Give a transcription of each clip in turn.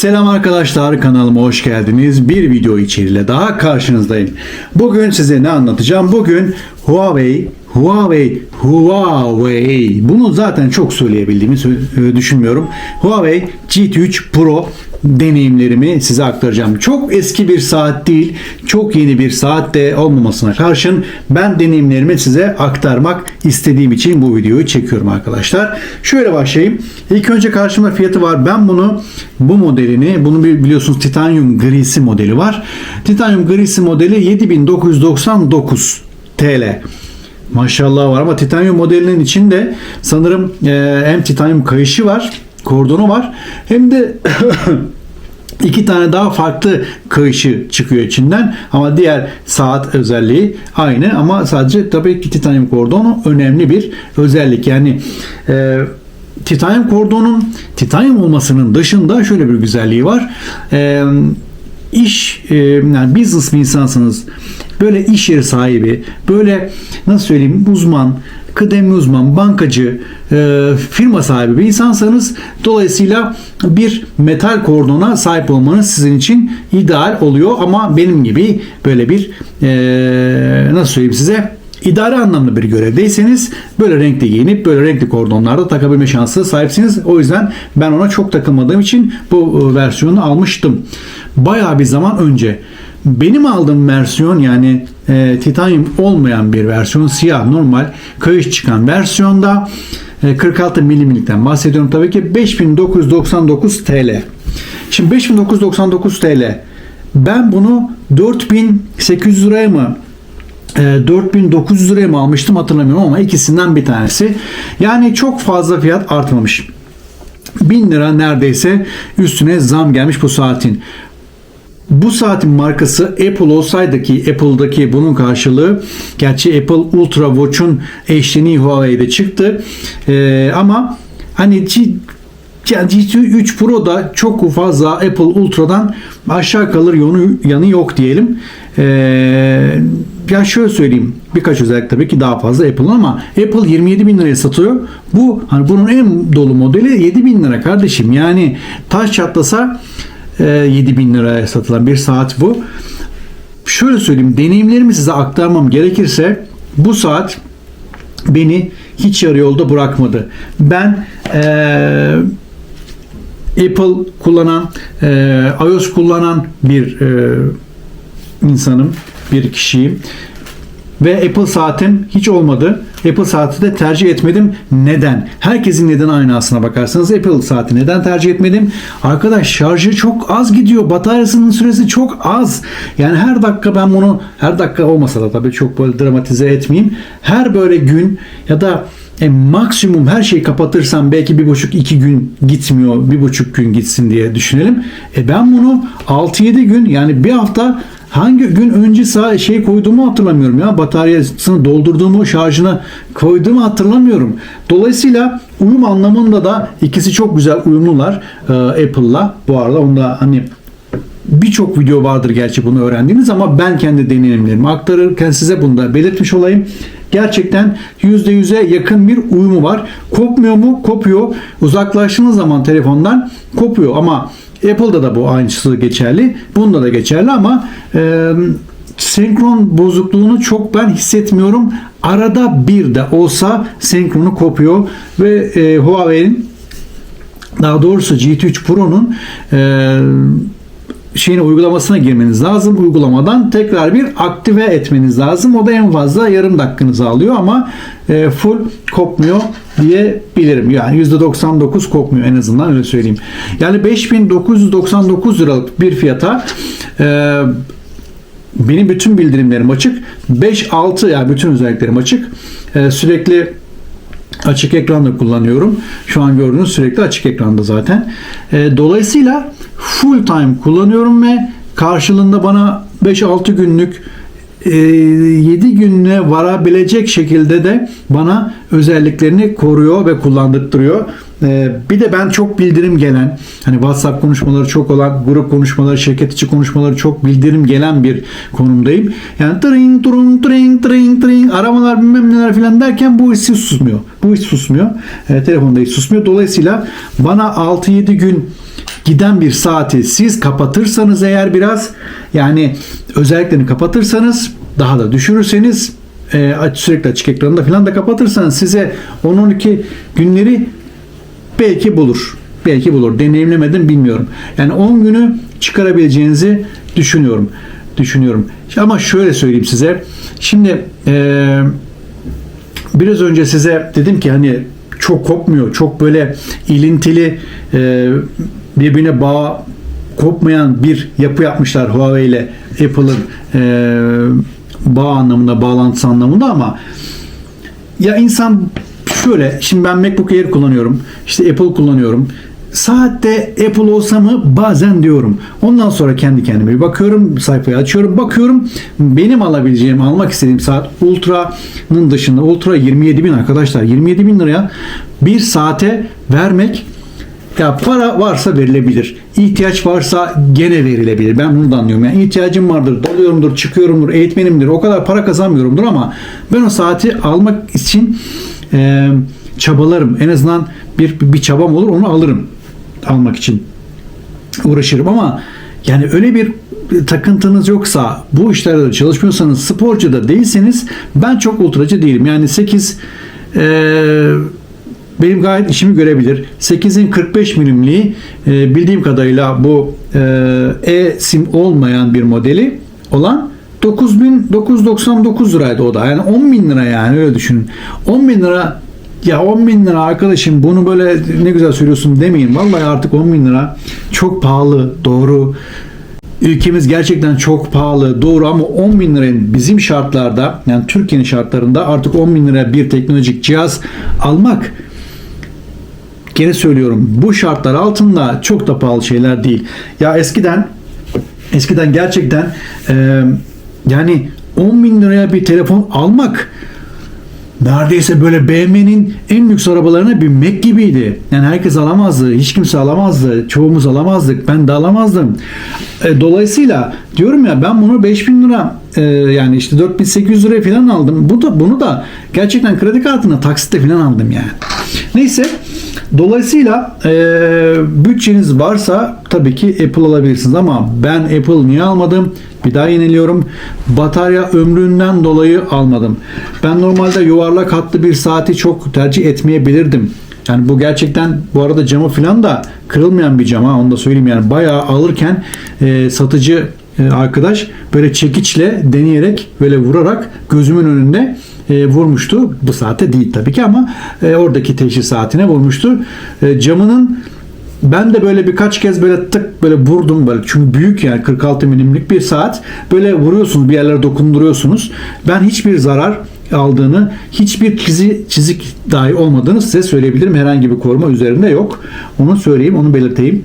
Selam arkadaşlar kanalıma hoş geldiniz. Bir video içeriğiyle daha karşınızdayım. Bugün size ne anlatacağım? Bugün Huawei Huawei Huawei bunu zaten çok söyleyebildiğimi sö- e, düşünmüyorum. Huawei GT3 Pro deneyimlerimi size aktaracağım. Çok eski bir saat değil, çok yeni bir saat de olmamasına karşın ben deneyimlerimi size aktarmak istediğim için bu videoyu çekiyorum arkadaşlar. Şöyle başlayayım. İlk önce karşımda fiyatı var. Ben bunu bu modelini, bunu biliyorsunuz titanyum grisi modeli var. Titanyum grisi modeli 7999 TL. Maşallah var ama titanyum modelinin içinde sanırım e, hem titanyum kayışı var, kordonu var hem de iki tane daha farklı kayışı çıkıyor içinden ama diğer saat özelliği aynı ama sadece tabii ki titanyum kordonu önemli bir özellik. Yani e, titanyum kordonun titanyum olmasının dışında şöyle bir güzelliği var. E, iş e, yani business insansınız böyle iş yeri sahibi böyle nasıl söyleyeyim uzman kıdemli uzman bankacı e, firma sahibi bir insansanız dolayısıyla bir metal kordona sahip olmanız sizin için ideal oluyor ama benim gibi böyle bir e, nasıl söyleyeyim size İdari anlamda bir görevdeyseniz böyle renkli giyinip böyle renkli kordonlarda takabilme şansı sahipsiniz. O yüzden ben ona çok takılmadığım için bu e, versiyonu almıştım. Bayağı bir zaman önce. Benim aldığım versiyon yani e, titanyum olmayan bir versiyon siyah normal kayış çıkan versiyonda e, 46 milimlikten bahsediyorum tabii ki 5999 TL. Şimdi 5999 TL. Ben bunu 4800 liraya mı e, 4900 liraya mı almıştım hatırlamıyorum ama ikisinden bir tanesi. Yani çok fazla fiyat artmamış. 1000 lira neredeyse üstüne zam gelmiş bu saatin. Bu saatin markası Apple olsaydı ki Apple'daki bunun karşılığı gerçi Apple Ultra Watch'un eşleniği Huawei'de çıktı. Ee, ama hani yani GT3 Pro da çok fazla Apple Ultra'dan aşağı kalır yanı, yanı yok diyelim. Ee, ya şöyle söyleyeyim birkaç özellik tabii ki daha fazla Apple'ın ama Apple 27 bin liraya satıyor. Bu hani bunun en dolu modeli 7 bin lira kardeşim. Yani taş çatlasa 7 bin liraya satılan bir saat bu. Şöyle söyleyeyim deneyimlerimi size aktarmam gerekirse bu saat beni hiç yarı yolda bırakmadı. Ben eee Apple kullanan, e, iOS kullanan bir e, insanım, bir kişiyim. Ve Apple saatim hiç olmadı. Apple saati de tercih etmedim. Neden? Herkesin neden aynı aslına bakarsanız Apple saati neden tercih etmedim? Arkadaş şarjı çok az gidiyor. Bataryasının süresi çok az. Yani her dakika ben bunu her dakika olmasa da tabii çok böyle dramatize etmeyeyim. Her böyle gün ya da e, maksimum her şeyi kapatırsam belki bir buçuk iki gün gitmiyor. Bir buçuk gün gitsin diye düşünelim. E ben bunu 6-7 gün yani bir hafta hangi gün önce sağ şey koyduğumu hatırlamıyorum ya. Bataryasını doldurduğumu, şarjına koyduğumu hatırlamıyorum. Dolayısıyla uyum anlamında da ikisi çok güzel uyumlular e, Apple'la. Bu arada onda hani birçok video vardır gerçi bunu öğrendiğiniz ama ben kendi deneyimlerimi aktarırken size bunu da belirtmiş olayım. Gerçekten %100'e yakın bir uyumu var. Kopmuyor mu? Kopuyor. Uzaklaştığınız zaman telefondan kopuyor ama Apple'da da bu aynısı geçerli. Bunda da geçerli ama e, senkron bozukluğunu çok ben hissetmiyorum. Arada bir de olsa senkronu kopuyor ve e, Huawei'nin daha doğrusu GT3 Pro'nun e, şeyin uygulamasına girmeniz lazım. Uygulamadan tekrar bir aktive etmeniz lazım. O da en fazla yarım dakikanızı alıyor ama e, full kopmuyor diyebilirim. Yani %99 kopmuyor en azından öyle söyleyeyim. Yani 5999 liralık bir fiyata e, benim bütün bildirimlerim açık. 5-6 yani bütün özelliklerim açık. E, sürekli açık ekranda kullanıyorum. Şu an gördüğünüz sürekli açık ekranda zaten. E, dolayısıyla full time kullanıyorum ve karşılığında bana 5-6 günlük 7 gününe varabilecek şekilde de bana özelliklerini koruyor ve kullandırtıyor. E, bir de ben çok bildirim gelen hani WhatsApp konuşmaları çok olan grup konuşmaları şirket içi konuşmaları çok bildirim gelen bir konumdayım. Yani tring turung tring tring tring aramalar bilmem neler filan derken bu hiç susmuyor. Bu hiç susmuyor. E, telefonda hiç susmuyor. Dolayısıyla bana 6-7 gün giden bir saati siz kapatırsanız eğer biraz yani özelliklerini kapatırsanız daha da düşürürseniz e, sürekli açık ekranında falan da kapatırsanız size 10-12 günleri belki bulur. Belki bulur. Deneyimlemedim bilmiyorum. Yani 10 günü çıkarabileceğinizi düşünüyorum. Düşünüyorum. Ama şöyle söyleyeyim size. Şimdi e, biraz önce size dedim ki hani çok kopmuyor. Çok böyle ilintili e, birbirine bağ kopmayan bir yapı yapmışlar Huawei ile Apple'ın e, bağ anlamında, bağlantısı anlamında ama ya insan şöyle şimdi ben MacBook Air kullanıyorum. işte Apple kullanıyorum. Saatte Apple olsa mı bazen diyorum. Ondan sonra kendi kendime bir bakıyorum. Sayfayı açıyorum. Bakıyorum benim alabileceğim, almak istediğim saat Ultra'nın dışında. Ultra 27 bin arkadaşlar. 27 bin liraya bir saate vermek ya para varsa verilebilir. İhtiyaç varsa gene verilebilir. Ben bunu da anlıyorum. Yani ihtiyacım vardır, dalıyorumdur, çıkıyorumdur, eğitmenimdir. O kadar para kazanmıyorumdur ama ben o saati almak için e, çabalarım. En azından bir, bir çabam olur onu alırım almak için uğraşırım ama yani öyle bir takıntınız yoksa bu işlerde de çalışmıyorsanız sporcu da değilseniz ben çok ultracı değilim. Yani 8 eee benim gayet işimi görebilir. 8'in 45 milimliği e, bildiğim kadarıyla bu e, e-sim olmayan bir modeli olan 9999 liraydı o da. Yani 10 bin lira yani öyle düşünün. 10 bin lira ya 10 bin lira arkadaşım bunu böyle ne güzel söylüyorsun demeyin. Vallahi artık 10 bin lira çok pahalı doğru. Ülkemiz gerçekten çok pahalı doğru ama 10 bin liranın bizim şartlarda yani Türkiye'nin şartlarında artık 10 bin lira bir teknolojik cihaz almak gene söylüyorum bu şartlar altında çok da pahalı şeyler değil. Ya eskiden eskiden gerçekten e, yani 10 bin liraya bir telefon almak neredeyse böyle BMW'nin en lüks arabalarına bir Mac gibiydi. Yani herkes alamazdı. Hiç kimse alamazdı. Çoğumuz alamazdık. Ben de alamazdım. E, dolayısıyla diyorum ya ben bunu 5000 lira e, yani işte 4800 liraya falan aldım. Bu da, bunu da gerçekten kredi kartına taksitle falan aldım yani. Neyse Dolayısıyla e, bütçeniz varsa tabii ki Apple alabilirsiniz ama ben Apple niye almadım? Bir daha yeniliyorum. Batarya ömründen dolayı almadım. Ben normalde yuvarlak hatlı bir saati çok tercih etmeyebilirdim. Yani bu gerçekten bu arada camı falan da kırılmayan bir cam ha onu da söyleyeyim yani bayağı alırken e, satıcı e, arkadaş böyle çekiçle deneyerek böyle vurarak gözümün önünde e, vurmuştu. Bu saate değil tabii ki ama e, oradaki teşhis saatine vurmuştu. E, camının ben de böyle birkaç kez böyle tık böyle vurdum böyle çünkü büyük yani 46 milimlik bir saat böyle vuruyorsunuz bir yerlere dokunduruyorsunuz. Ben hiçbir zarar aldığını, hiçbir çizi, çizik dahi olmadığını size söyleyebilirim. Herhangi bir koruma üzerinde yok. Onu söyleyeyim, onu belirteyim.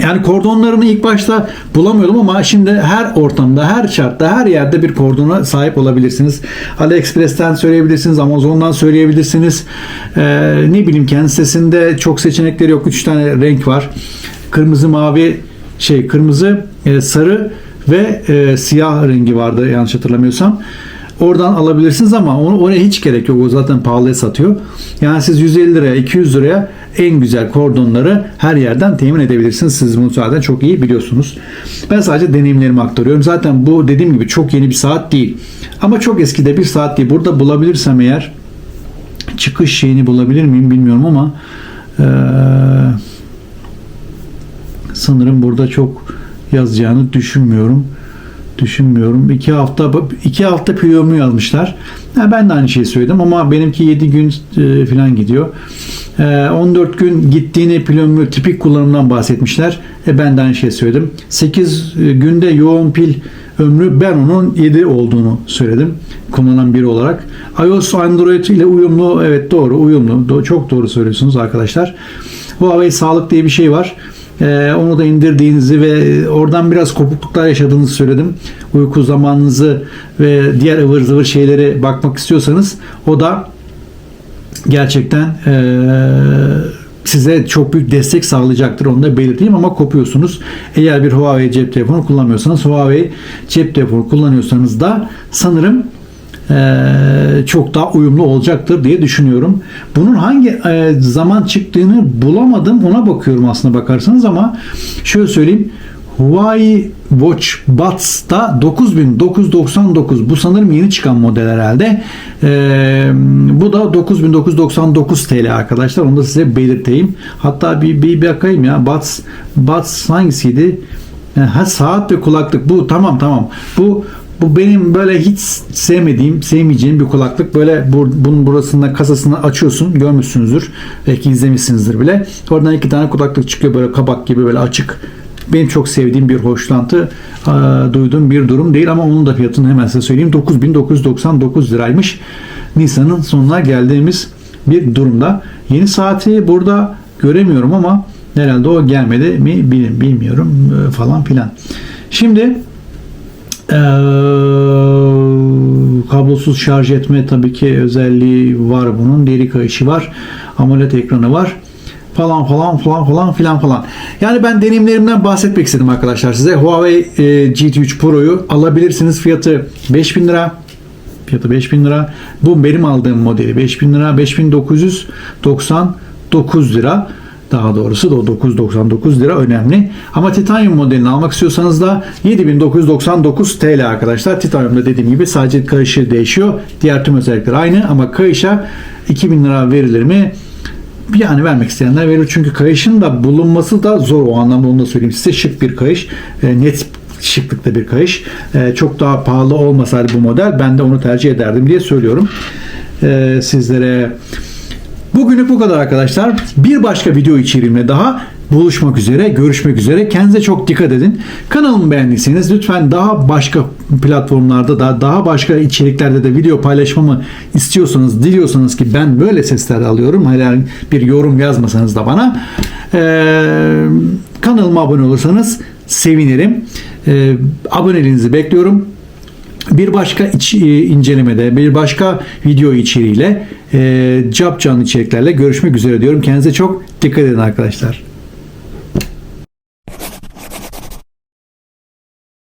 Yani kordonlarını ilk başta bulamıyordum ama şimdi her ortamda, her şartta, her yerde bir kordona sahip olabilirsiniz. AliExpress'ten söyleyebilirsiniz, Amazon'dan söyleyebilirsiniz. Ee, ne bileyim kendi sitesinde çok seçenekleri yok. Üç tane renk var. Kırmızı, mavi, şey kırmızı, e, sarı ve e, siyah rengi vardı yanlış hatırlamıyorsam. Oradan alabilirsiniz ama onu oraya hiç gerek yok. O zaten pahalıya satıyor. Yani siz 150 liraya, 200 liraya en güzel kordonları her yerden temin edebilirsiniz. Siz bunu zaten çok iyi biliyorsunuz. Ben sadece deneyimlerimi aktarıyorum. Zaten bu dediğim gibi çok yeni bir saat değil. Ama çok eskide bir saat değil. Burada bulabilirsem eğer çıkış şeyini bulabilir miyim bilmiyorum ama ee, sanırım burada çok yazacağını düşünmüyorum düşünmüyorum. İki hafta iki hafta piyomu yazmışlar. Yani ben de aynı şeyi söyledim ama benimki 7 gün e, falan gidiyor. E, 14 gün gittiğini piyomu tipik kullanımdan bahsetmişler. E, ben de aynı şeyi söyledim. 8 günde yoğun pil ömrü ben onun 7 olduğunu söyledim. Kullanan biri olarak. iOS Android ile uyumlu. Evet doğru uyumlu. Çok doğru söylüyorsunuz arkadaşlar. Huawei sağlık diye bir şey var. Ee, onu da indirdiğinizi ve oradan biraz kopukluklar yaşadığınızı söyledim. Uyku zamanınızı ve diğer ıvır zıvır şeylere bakmak istiyorsanız o da gerçekten ee, size çok büyük destek sağlayacaktır. Onu da belirteyim ama kopuyorsunuz. Eğer bir Huawei cep telefonu kullanmıyorsanız Huawei cep telefonu kullanıyorsanız da sanırım e, çok daha uyumlu olacaktır diye düşünüyorum. Bunun hangi e, zaman çıktığını bulamadım. Ona bakıyorum aslında bakarsanız ama şöyle söyleyeyim. Huawei Watch Buds'ta 9999 bu sanırım yeni çıkan model herhalde. Ee, bu da 9999 TL arkadaşlar. Onu da size belirteyim. Hatta bir, bir, bakayım ya. Buds, Buds hangisiydi? Ha, saat ve kulaklık. Bu tamam tamam. Bu bu benim böyle hiç sevmediğim, sevmeyeceğim bir kulaklık. Böyle bu, bunun burasında kasasını açıyorsun. Görmüşsünüzdür. Belki izlemişsinizdir bile. Oradan iki tane kulaklık çıkıyor böyle kabak gibi böyle açık. Benim çok sevdiğim bir hoşlantı e, duyduğum bir durum değil ama onun da fiyatını hemen size söyleyeyim. 9999 liraymış. Nisan'ın sonuna geldiğimiz bir durumda. Yeni saati burada göremiyorum ama herhalde o gelmedi mi bilin bilmiyorum e, falan filan. Şimdi eee, kablosuz şarj etme tabii ki özelliği var bunun. Deri kayışı var. AMOLED ekranı var. Falan falan falan falan filan falan. Yani ben deneyimlerimden bahsetmek istedim arkadaşlar size. Huawei e, GT3 Pro'yu alabilirsiniz. Fiyatı 5000 lira. Fiyatı 5000 lira. Bu benim aldığım modeli 5000 lira. 5999 lira. Daha doğrusu da o 999 lira önemli. Ama Titanium modelini almak istiyorsanız da 7999 TL arkadaşlar. Titanium'da dediğim gibi sadece kayışı değişiyor. Diğer tüm özellikler aynı ama kayışa 2000 lira verilir mi? Yani vermek isteyenler verir. Çünkü kayışın da bulunması da zor. O anlamda onu da söyleyeyim size. Şık bir kayış. E, net şıklıkta bir kayış. E, çok daha pahalı olmasaydı bu model ben de onu tercih ederdim diye söylüyorum. E, sizlere Bugünlük bu kadar arkadaşlar. Bir başka video içeriğimle daha buluşmak üzere, görüşmek üzere. Kendinize çok dikkat edin. Kanalımı beğendiyseniz lütfen daha başka platformlarda da daha başka içeriklerde de video paylaşmamı istiyorsanız, diliyorsanız ki ben böyle sesler alıyorum. Herhangi bir yorum yazmasanız da bana. Ee, kanalıma abone olursanız sevinirim. Ee, aboneliğinizi bekliyorum. Bir başka iç, e, incelemede, bir başka video içeriğiyle, e, cap canlı içeriklerle görüşmek üzere diyorum. Kendinize çok dikkat edin arkadaşlar.